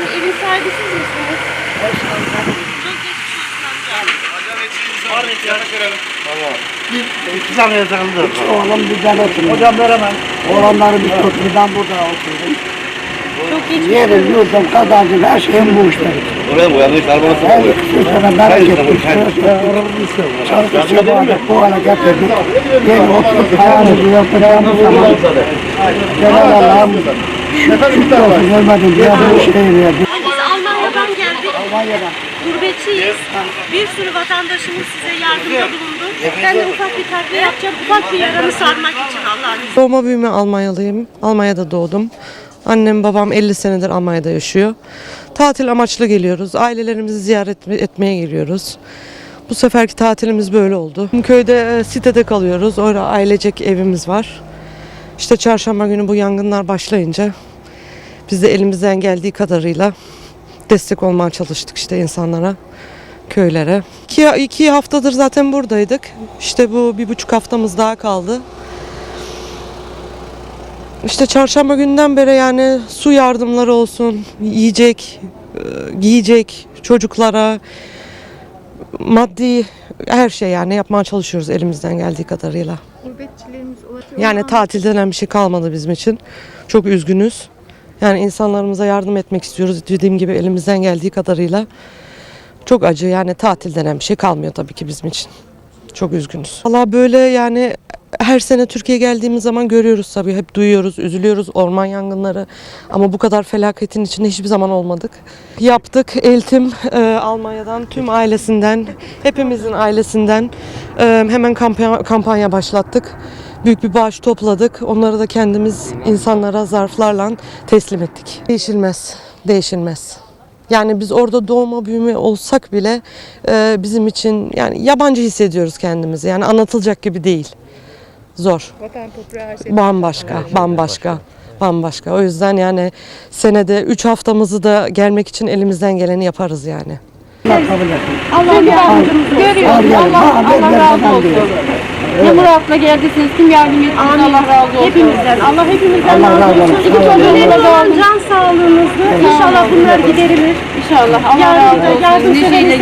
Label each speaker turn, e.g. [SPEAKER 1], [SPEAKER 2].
[SPEAKER 1] Evin sahibi siz misiniz? Çok geçmiş olsun amca.
[SPEAKER 2] İki tane yazandı.
[SPEAKER 3] Oğlum bizden oturuyor.
[SPEAKER 2] Hocam veremem.
[SPEAKER 3] Oğlanları biz oturuyordan burada oturuyoruz.
[SPEAKER 1] Çok geçmiş
[SPEAKER 3] Yerim, yurdum, kazancım, her şeyim bu işte.
[SPEAKER 4] Oraya mı uyanmış? Arabası mı
[SPEAKER 3] Her
[SPEAKER 4] oluyor?
[SPEAKER 3] ikisi sana merak ettik. Çalıştık, çabalık, bu hale getirdik. Yeni oturup ayağımızı yapacağımız zaman Cenab-ı Allah'ım bu şeyi verdi.
[SPEAKER 1] Biz Almanya'dan geldik.
[SPEAKER 3] Almanya'dan.
[SPEAKER 1] Gurbetçiyiz. Bir sürü vatandaşımız size yardımda bulundu. Ben de ufak bir takviye yapacağım. Ufak bir yaramı sarmak için Allah'ın izniyle.
[SPEAKER 5] Doğma büyüme Almanyalıyım. Almanya'da doğdum. Annem babam 50 senedir Almanya'da yaşıyor. Tatil amaçlı geliyoruz. Ailelerimizi ziyaret etmeye geliyoruz. Bu seferki tatilimiz böyle oldu. Köyde e, sitede kalıyoruz. Orada ailecek evimiz var. İşte çarşamba günü bu yangınlar başlayınca biz de elimizden geldiği kadarıyla destek olmaya çalıştık işte insanlara, köylere. İki, iki haftadır zaten buradaydık. İşte bu bir buçuk haftamız daha kaldı. İşte çarşamba günden beri yani su yardımları olsun, yiyecek, e, giyecek çocuklara, maddi her şey yani yapmaya çalışıyoruz elimizden geldiği kadarıyla.
[SPEAKER 6] Gurbetçilerimiz ulaşıyor.
[SPEAKER 5] Yani tatil denen bir şey kalmadı bizim için. Çok üzgünüz. Yani insanlarımıza yardım etmek istiyoruz. Dediğim gibi elimizden geldiği kadarıyla. Çok acı yani tatil denen bir şey kalmıyor tabii ki bizim için. Çok üzgünüz. Valla böyle yani her sene Türkiye'ye geldiğimiz zaman görüyoruz tabii. Hep duyuyoruz, üzülüyoruz orman yangınları. Ama bu kadar felaketin içinde hiçbir zaman olmadık. Yaptık. Eltim e, Almanya'dan tüm ailesinden, hepimizin ailesinden e, hemen kampanya, kampanya başlattık. Büyük bir bağış topladık. Onları da kendimiz insanlara zarflarla teslim ettik. Değişilmez, değişilmez. Yani biz orada doğma büyüme olsak bile e, bizim için yani yabancı hissediyoruz kendimizi. Yani anlatılacak gibi değil. Zor.
[SPEAKER 6] Vatan toprağı her şey.
[SPEAKER 5] Bambaşka, bambaşka, bambaşka. O yüzden yani senede 3 haftamızı da gelmek için elimizden geleni yaparız yani.
[SPEAKER 3] Allah kabul etsin.
[SPEAKER 6] Allah yardımcımız görüyoruz. Allah, Allah razı olsun. Ne muratla geldiyseniz kim yardım ettiniz Allah razı olsun.
[SPEAKER 1] Hepimizden. Allah hepimizden
[SPEAKER 3] Allah razı olsun.
[SPEAKER 1] İki
[SPEAKER 6] olsun.
[SPEAKER 1] olan can sağlığınızı inşallah bunlar giderilir.
[SPEAKER 6] İnşallah Allah
[SPEAKER 1] Yardım-
[SPEAKER 6] razı olsun.
[SPEAKER 1] yardım
[SPEAKER 6] Niceyle